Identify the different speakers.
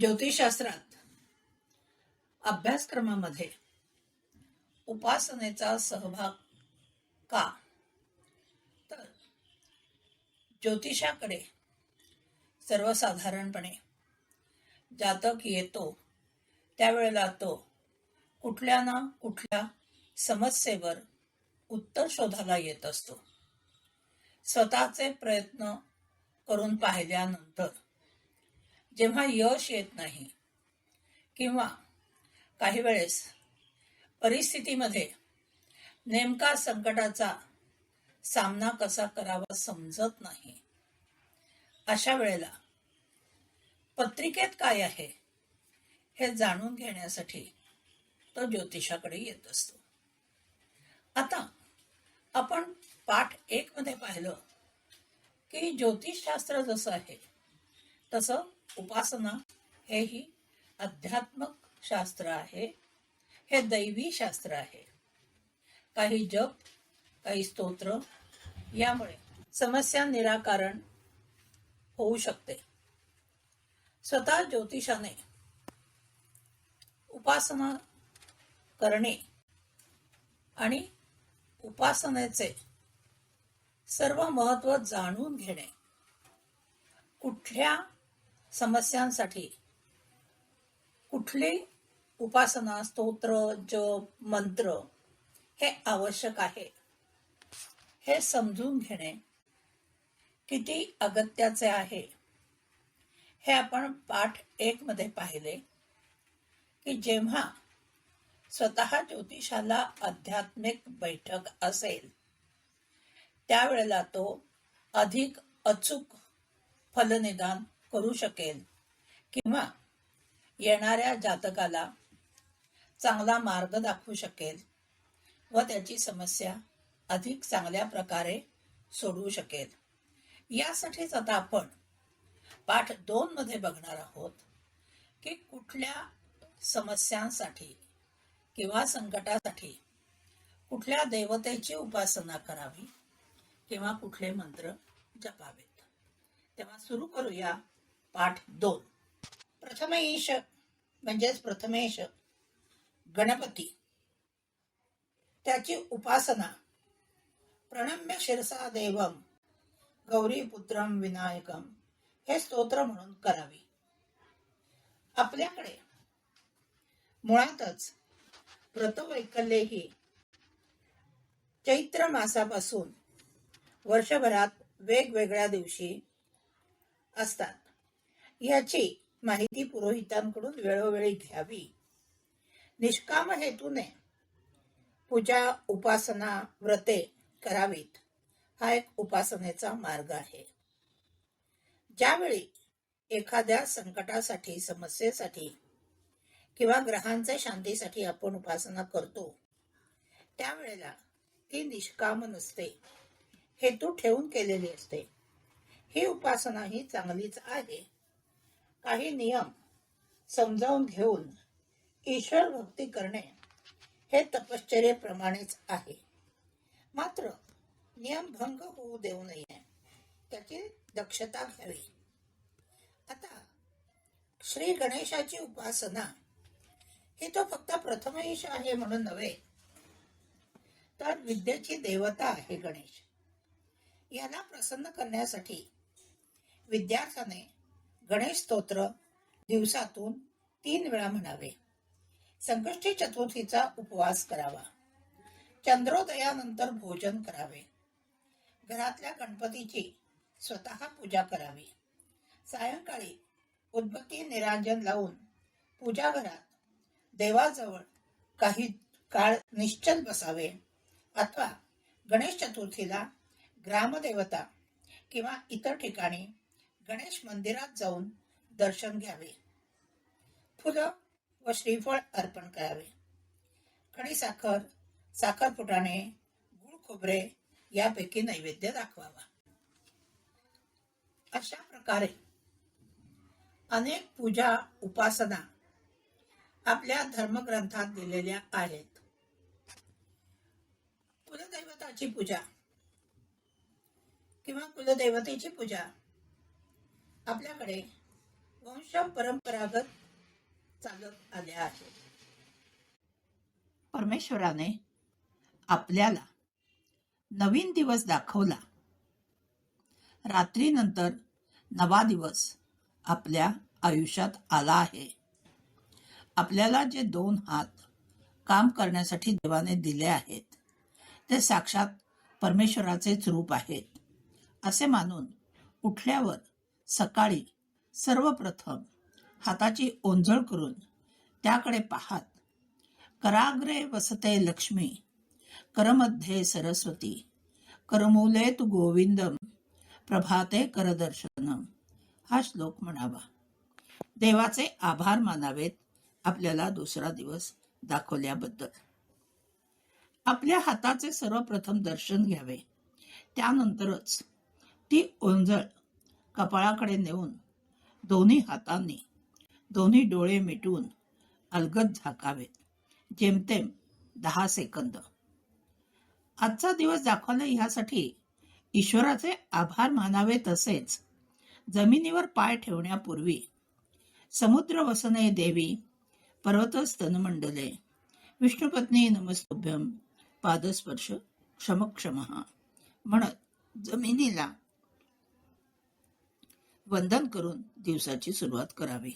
Speaker 1: ज्योतिषशास्त्रात अभ्यासक्रमामध्ये उपासनेचा सहभाग का? तर ज्योतिषाकडे सर्वसाधारणपणे जातक येतो त्यावेळेला तो कुठल्या ना कुठल्या समस्येवर उत्तर शोधायला येत असतो. स्वतःचे प्रयत्न करून पाहिल्यानंतर जेव्हा यश येत नाही किंवा काही वेळेस परिस्थितीमध्ये नेमका संकटाचा सामना कसा करावा समजत नाही अशा वेळेला पत्रिकेत काय आहे हे जाणून घेण्यासाठी तो ज्योतिषाकडे येत असतो. आता आपण पाठ एक मध्ये पाहिलं की ज्योतिषशास्त्र जसं आहे तसं उपासना हेही आध्यात्मक शास्त्र आहे. हे दैवी शास्त्र आहे. काही जप काही स्तोत्र यामुळे समस्या निराकरण होऊ शकते. स्वतः ज्योतिषाने उपासना करणे आणि उपासनेचे सर्व महत्त्व जाणून घेणे कुठल्या समस्यांसाठी कुठली उपासना स्तोत्र जप मंत्र हे आवश्यक आहे? हे समजून घेणे किती अगत्याचे आहे? हे आपण पाठ एक मध्ये पाहिले की जेव्हा स्वतः ज्योतिषाला आध्यात्मिक बैठक असेल त्यावेळेला तो अधिक अचूक फलनिदान करू शकेल किंवा येणाऱ्या जातकाला चांगला मार्ग दाखवू शकेल व त्याची समस्या अधिक चांगल्या प्रकारे सोडवू शकेल. यासाठीच आता आपण पाठ दोन मध्ये बघणार आहोत की कुठल्या समस्यांसाठी किंवा संकटासाठी कुठल्या देवतेची उपासना करावी किंवा कुठले मंत्र जपावेत. तेव्हा सुरू करूया पाठ दोन. प्रथमेश म्हणजेच प्रथमेश गणपती. त्याची उपासना प्रणम्य शिरसा देवम गौरीपुत्रम विनायकम हे स्तोत्र म्हणून करावी. आपल्याकडे मुळातच व्रतवैकल्ये ही चैत्र मासापासून वर्षभरात वेगवेगळ्या दिवशी असतात. याची माहिती पुरोहितांकडून वेळोवेळी घ्यावी. निष्काम हेतूने पूजा उपासना व्रते करावीत. हा एक उपासनेचा मार्ग आहे. ज्यावेळी एखाद्या संकटासाठी समस्येसाठी किंवा ग्रहांच्या शांतीसाठी आपण उपासना करतो त्यावेळेला ती निष्काम नसते. हेतू ठेवून केलेली असते. ही उपासना ही चांगलीच आहे. काही नियम समजावून घेऊन ईश्वर भक्ती करणे हे तपश्चर्येप्रमाणेच आहे. मात्र नियम भंग होऊ देऊ नये त्याची दक्षता घ्यावी. आता श्री गणेशाची उपासना ही तो फक्त प्रथमेश आहे म्हणून नव्हे तर विद्येची देवता आहे गणेश. याला प्रसन्न करण्यासाठी विद्यार्थ्याने गणेश स्तोत्र दिवसातून तीन वेळा म्हणावे. संकष्टी चतुर्थीचा उपवास करावा. चंद्रोदयानंतर भोजन करावे. घरातल्या गणपतीची स्वतः पूजा करावी. सायंकाळी उद्बत्ती निरांजन लावून पूजा घरात देवाजवळ काही काळ निश्चल बसावे. अथवा गणेश चतुर्थीला ग्रामदेवता किंवा इतर ठिकाणी गणेश मंदिरात जाऊन दर्शन घ्यावे. फुलं व श्रीफळ अर्पण करावे. खडी साखर साखर फुटाणे गुळ खोबरे यापैकी नैवेद्य दाखवावा. अशा प्रकारे अनेक पूजा उपासना आपल्या धर्मग्रंथात दिलेल्या आहेत. कुलदैवताची पूजा किंवा कुलदेवतेची पूजा आपल्याकडे वंश परंपरागत चालत आल्या आहेत परमेश्वराने आपल्याला नवीन दिवस दाखवला. रात्रीनंतर नवा दिवस आपल्या आयुष्यात आला आहे. आपल्याला जे दोन हात काम करण्यासाठी देवाने दिले आहेत ते साक्षात परमेश्वराचेच रूप आहेत असे मानून उठल्यावर सकाळी सर्वप्रथम हाताची ओंजळ करून त्याकडे पाहात. कराग्रे वसते लक्ष्मी करमध्ये सरस्वती करमूले तू गोविंदम प्रभाते करदर्शनम हा श्लोक म्हणावा. देवाचे आभार मानावेत आपल्याला दुसरा दिवस दाखवल्याबद्दल. आपल्या हाताचे सर्वप्रथम दर्शन घ्यावे. त्यानंतरच ती ओंजळ कपाळाकडे नेऊन दोन्ही हातांनी दोन्ही डोळे मिटवून अलगद झाकावेत. जेमतेम दहा सेकंद. आजचा दिवस दाखवला ह्यासाठी ईश्वराचे आभार मानावे तसेच जमिनीवर पाय ठेवण्यापूर्वी समुद्र वसने देवी पर्वत स्तनमंडले विष्णुपत्नी नमस्तुभ्यम पादस्पर्श क्षमक्षम म्हणत जमिनीला वंदन करून दिवसाची सुरुवात करावी.